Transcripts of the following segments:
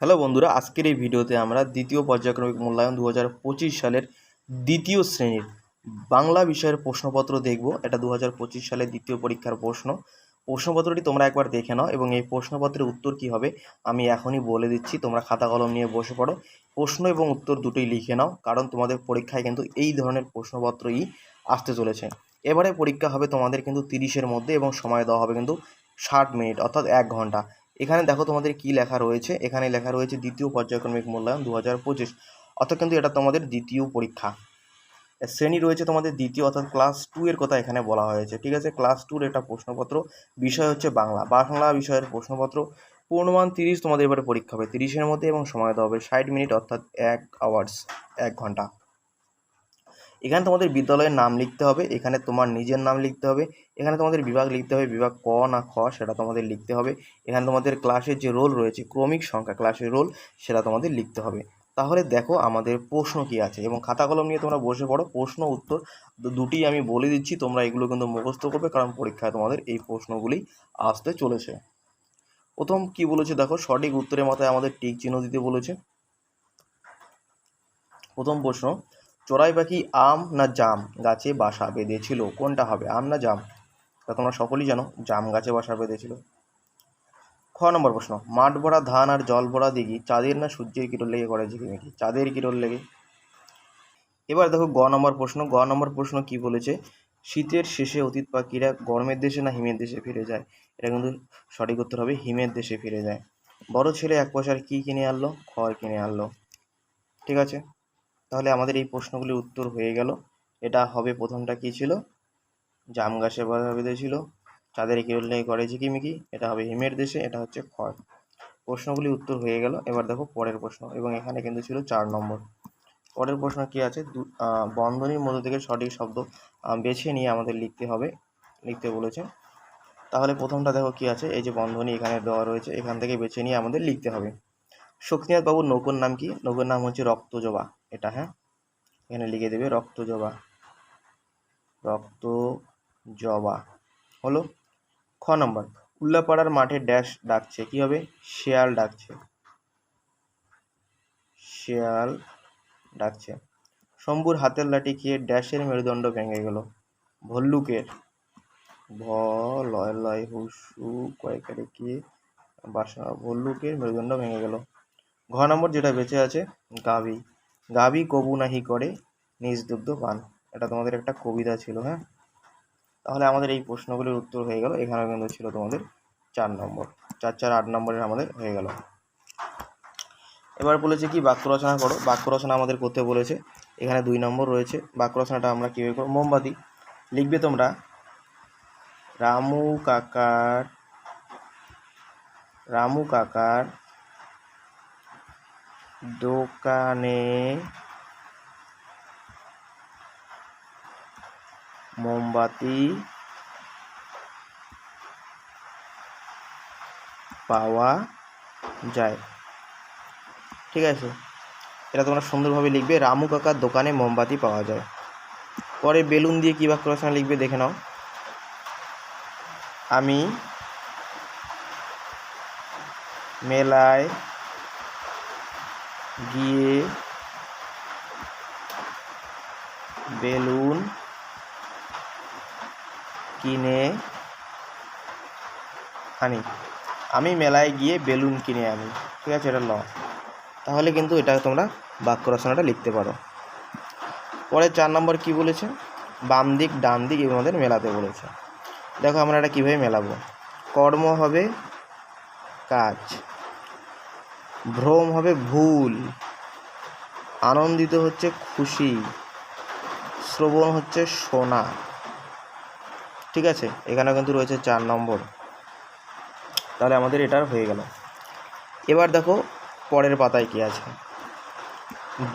Hello বন্ধুরা, আজকের এই ভিডিওতে আমরা দ্বিতীয় পর্যায়ক্রমিক মূল্যায়ন দু হাজার পঁচিশ সালের দ্বিতীয় শ্রেণির বাংলা বিষয়ের প্রশ্নপত্র দেখব। এটা দু হাজার পঁচিশ সালের দ্বিতীয় পরীক্ষার প্রশ্ন। প্রশ্নপত্রটি তোমরা একবার দেখে নাও এবং এই প্রশ্নপত্রের উত্তর কী হবে আমি এখনই বলে দিচ্ছি। তোমরা খাতা কলম নিয়ে বসে পড়ো। প্রশ্ন এবং উত্তর দুটোই লিখে নাও, কারণ তোমাদের পরীক্ষায় কিন্তু এই ধরনের প্রশ্নপত্রই আসতে চলেছে। এবারে পরীক্ষা হবে তোমাদের কিন্তু তিরিশের মধ্যে এবং সময় দেওয়া হবে কিন্তু ষাট মিনিট, অর্থাৎ এক ঘণ্টা। এখানে দেখো তোমাদের কি লেখা রয়েছে। এখানে লেখা রয়েছে দ্বিতীয় পর্যায়ক্রমিক মূল্যায়ন দু হাজার পঁচিশ। অর্থাৎ কিন্তু এটা তোমাদের দ্বিতীয় পরীক্ষা। শ্রেণি রয়েছে তোমাদের দ্বিতীয়, অর্থাৎ ক্লাস টু এর কথা এখানে বলা হয়েছে। ঠিক আছে? ক্লাস টুর এটা প্রশ্নপত্র। বিষয় হচ্ছে বাংলা। বাংলা বিষয়ের প্রশ্নপত্র। পূর্ণমান তিরিশ তোমাদের এবারে পরীক্ষা হবে। তিরিশের মধ্যে এবং সময় দেওয়া হবে ষাট মিনিট, অর্থাৎ এক আওয়ার্স এক ঘণ্টা। এখানে তোমাদের বিদ্যালয়ের নাম লিখতে হবে, এখানে তোমার নিজের নাম লিখতে হবে, এখানে তোমাদের বিভাগ লিখতে হবে, বিভাগ ক না খ সেটা তোমাদের লিখতে হবে, এখানে তোমাদের ক্লাসের যে রোল রয়েছে, ক্রমিক সংখ্যা ক্লাসের রোল সেটা তোমাদের লিখতে হবে। তাহলে দেখো আমাদের প্রশ্ন কি আছে এবং খাতা কলম নিয়ে তোমরা বসে পড়ো, প্রশ্ন, উত্তর দু- দুটিই আমি বলে দিচ্ছি, তোমরা এগুলো কিন্তু মুখস্থ করবে কারণ পরীক্ষায় তোমাদের এই প্রশ্নগুলি আসতে চলেছে। প্রথম কি বলেছে দেখো, সঠিক উত্তরের মাথায় আমাদের টিক চিহ্ন দিতে বলেছে। প্রথম প্রশ্ন চড়াই পাখি, আম না জাম গাছে বাসা বেঁধেছিল? কোনটা হবে, আম না জাম? তা তোমরা সকলেই জানো, জাম গাছে বাসা বেঁধেছিল। খ নম্বর প্রশ্ন, মাঠ ভরা ধান আর জল ভরা দিঘি, চাঁদের না সূর্যের কিরণ লেগে করে ঝিকিমিকি? চাঁদের কিরণ লেগে। এবার দেখো গ নম্বর প্রশ্ন, গ নম্বর প্রশ্ন কি বলেছে? শীতের শেষে অতীত পাখিরা গরমের দেশে না হিমের দেশে ফিরে যায়? এটা কিন্তু সঠিক উত্তর হবে, হিমের দেশে ফিরে যায়। বড় ছেলে এক পয়সার কি কিনে আনলো? খড় কিনে আনলো। ঠিক আছে? তাহলে আমাদের এই প্রশ্নগুলির উত্তর হয়ে গেল। এটা হবে প্রথমটা কি ছিল? জাম গাছে বাধা বেঁধেছিল চাঁদের কিরলে করে ঝিকিমিকি। এটা হবে হিমের দেশে, এটা হচ্ছে খড়। প্রশ্নগুলি উত্তর হয়ে গেল। এবার দেখো পরের প্রশ্ন, এবং এখানে কিন্তু ছিল চার নম্বর। পরের প্রশ্ন কি আছে? বন্ধনীর মধ্যে থেকে সঠিক শব্দ বেছে নিয়ে আমাদের লিখতে হবে। লিখতে বলেছে। তাহলে প্রথমটা দেখো কি আছে? এই যে বন্ধনী এখানে দেওয়া রয়েছে, এখান থেকে বেছে নিয়ে আমাদের লিখতে হবে। শক্তিনাথ বাবুর নৌকোর নাম কি? নৌকোর নাম হচ্ছে রক্তজবা। এটা হ্যাঁ? এখানে লিখে দেবে রক্ত জবা রক্ত জবা হলো খ নম্বর। উল্লাপাড়ার মাঠে ড্যাশ ডাকছে। কি হবে? শেয়াল ডাকছে। শেয়াল ডাকছে। শম্ভুর হাতের লাঠি খেয়ে ড্যাশের মেরুদণ্ড ভেঙে গেল। ভল্লুকের। ভ লয় লয় হুসু কয়েকারে কি বাসা ভল্লুকের মেরুদণ্ড ভেঙে গেল। ঘ নম্বর যেটা বেঁচে আছে, গাভী। গাভী কবু নাহি করে, নিজ দুগ্ধ পান। এটা তোমাদের একটা কবিতা ছিল হ্যাঁ? তাহলে আমাদের এই প্রশ্নগুলির উত্তর হয়ে গেল। এখানে কিন্তু ছিল তোমাদের চার নম্বর। চার চার, আট নম্বরের আমাদের হয়ে গেল। এবার বলেছে কি, বাক্য রচনা করো। বাক্য রচনা আমাদের করতে বলেছে। এখানে দুই নম্বর রয়েছে। বাক্য রচনাটা আমরা কীভাবে করব? মোমবাতি। লিখবে তোমরা, রামু কাকার রামু কাকার দোকানে মোমবাতি পাওয়া যায়। ঠিক আছে? এটা তোমরা সুন্দরভাবে লিখবে, রামু কাকার দোকানে মোমবাতি পাওয়া যায়। পরে বেলুন দিয়ে কী বাক্য রচনা লিখবে দেখে নাও। আমি মেলায় গিয়ে বেলুন কিনে আনি। আমি মেলায় গিয়ে বেলুন কিনে আনি, ঠিক আছে? এটা ল তাহলে কিন্তু এটা তোমরা বাক্য রচনাটা লিখতে পারো। পরে চার নম্বর কি বলেছে? বাম দিক, ডান দিক এগুলো আমাদের মেলাতে বলেছে। দেখো আমরা এটা কীভাবে মেলাবো? কর্ম হবে কাজ। ভ্রম হবে ভুল। আনন্দিত হচ্ছে খুশি। শ্রবণ হচ্ছে শোনা ঠিক আছে? এখানে কিন্তু রয়েছে চার নম্বর। তাহলে আমাদের এটার হয়ে গেল। এবার দেখো পরের পাতায় কি আছে।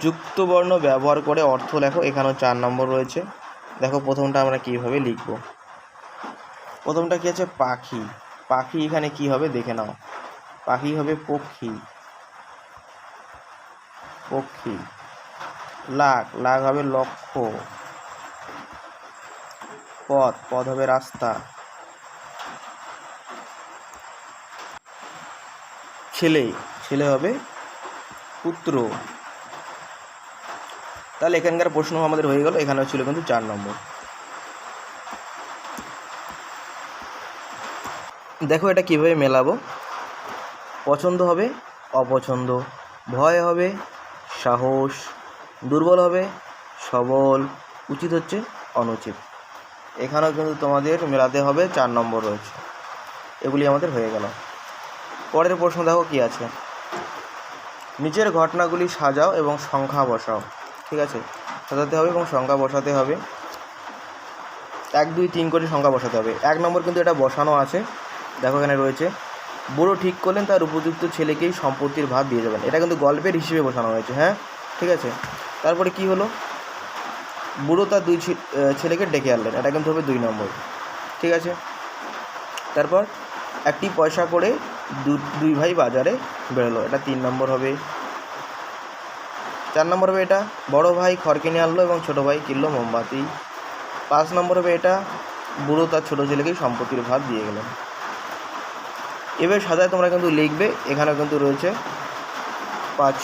যুক্তবর্ণ ব্যবহার করে অর্থ লেখো, এখানেও চার নম্বর রয়েছে। দেখো প্রথমটা আমরা কীভাবে লিখব। প্রথমটা কি আছে? পাখি। পাখি এখানে কি হবে? দেখে নাও। পাখি হবে পক্ষী। পক্ষী। লাখ লাখ হবে লক্ষ্য পথ পথ হবে রাস্তা। ছেলে ছেলে হবে পুত্র। তাহলে এখানকার প্রশ্ন আমাদের হয়ে গেল, এখানেও ছিল কিন্তু চার নম্বর। দেখো এটা কীভাবে মেলাবো? পছন্দ হবে, অপছন্দ। ভয় হবে সাহস দুর্বল হবে, সবল, উচিত হচ্ছে অনুচিত। এখানেও কিন্তু তোমাদের মেলাতে হবে, চার নম্বর রয়েছে। এগুলি আমাদের হয়ে গেল। পরের প্রশ্ন দেখো কি আছে। নিচের ঘটনাগুলি সাজাও এবং সংখ্যা বসাও। ঠিক আছে? সাজাতে হবে এবং সংখ্যা বসাতে হবে। এক, দুই, তিন করে সংখ্যা বসাতে হবে। এক নম্বর কিন্তু এটা বসানো আছে। দেখো এখানে রয়েছে। বুড়ো ঠিক করলেন, তার উপযুক্ত ছেলেকেই সম্পত্তির ভাগ দিয়ে যাবেন এটা কিন্তু গল্পের হিসেবে বসানো হয়েছে হ্যাঁ? ঠিক আছে? তারপরে কি হলো? বুড়ো তার দুই ছেলেকে ডেকে আনলেন। এটা কিন্তু হবে দুই নম্বর। ঠিক আছে? তারপর একটি পয়সা করে দুই ভাই বাজারে বেরোলো। এটা তিন নম্বর হবে। চার নম্বর হবে এটা, বড় ভাই খড় কিনে আনলো এবং ছোটো ভাই কিনলো মোমবাতি। পাঁচ নম্বর হবে এটা, বুড়ো তার ছোটো ছেলেকেই সম্পত্তির ভাগ দিয়ে গেলেন। এবার সাজায় তোমরা কিন্তু লিখবে এখানে কিন্তু রয়েছে পাঁচ,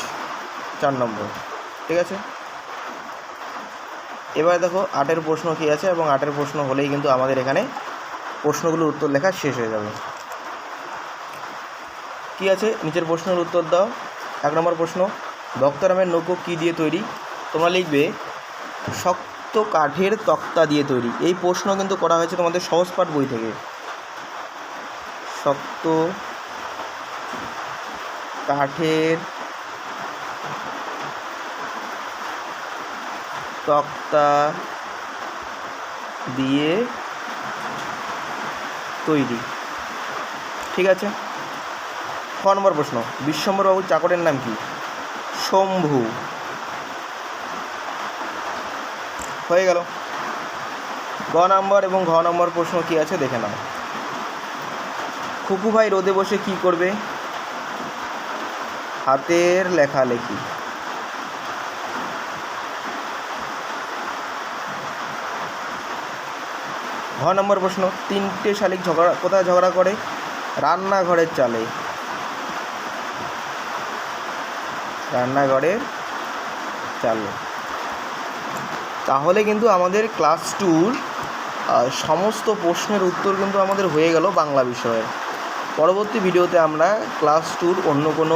চার নম্বর, ঠিক আছে? এবার দেখো, আটের প্রশ্ন কী আছে? এবং আটের প্রশ্ন হলেই কিন্তু আমাদের এখানে প্রশ্নগুলোর উত্তর লেখা শেষ হয়ে যাবে। কি আছে? নিচের প্রশ্নের উত্তর দাও। এক নম্বর প্রশ্ন, ভক্তরামের নৌকো কী দিয়ে তৈরি? তোমরা লিখবে, শক্ত কাঠের তক্তা দিয়ে তৈরি। এই প্রশ্ন কিন্তু করা হয়েছে তোমাদের সহজ পাঠ বই থেকে। শক্ত কাঠের তক্তা দিয়ে তৈরি। ঠিক আছে? ছ নম্বর প্রশ্ন। বিশ্বম্বরবাবুর চাকরের নাম কি? শম্ভু। হয়ে গেল। গ নম্বর এবং ঘ নম্বর প্রশ্ন কি আছে দেখে নাও। খুকু ভাই রোদে বসে কি করবে? হাতের লেখালেখি। ঘ নম্বর প্রশ্ন, তিনটে শালিক ঝগড়া, কোথায় ঝগড়া করে? রান্নাঘরের চালে। রান্নাঘরের চালে। তাহলে কিন্তু আমাদের ক্লাস টুর সমস্ত প্রশ্নের উত্তর কিন্তু আমাদের হয়ে গেল বাংলা বিষয়ের পরবর্তী ভিডিওতে আমরা ক্লাস টুর অন্য কোনো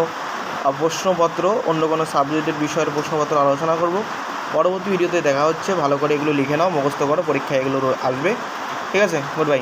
প্রশ্নপত্র, অন্য কোনো সাবজেক্টের বিষয়ের প্রশ্নপত্র আলোচনা করব। পরবর্তী ভিডিওতে দেখা হচ্ছে। ভালো করে এগুলো লিখে নাও, মুখস্থ করো পরীক্ষায় এগুলো আসবে। ঠিক আছে? Good bye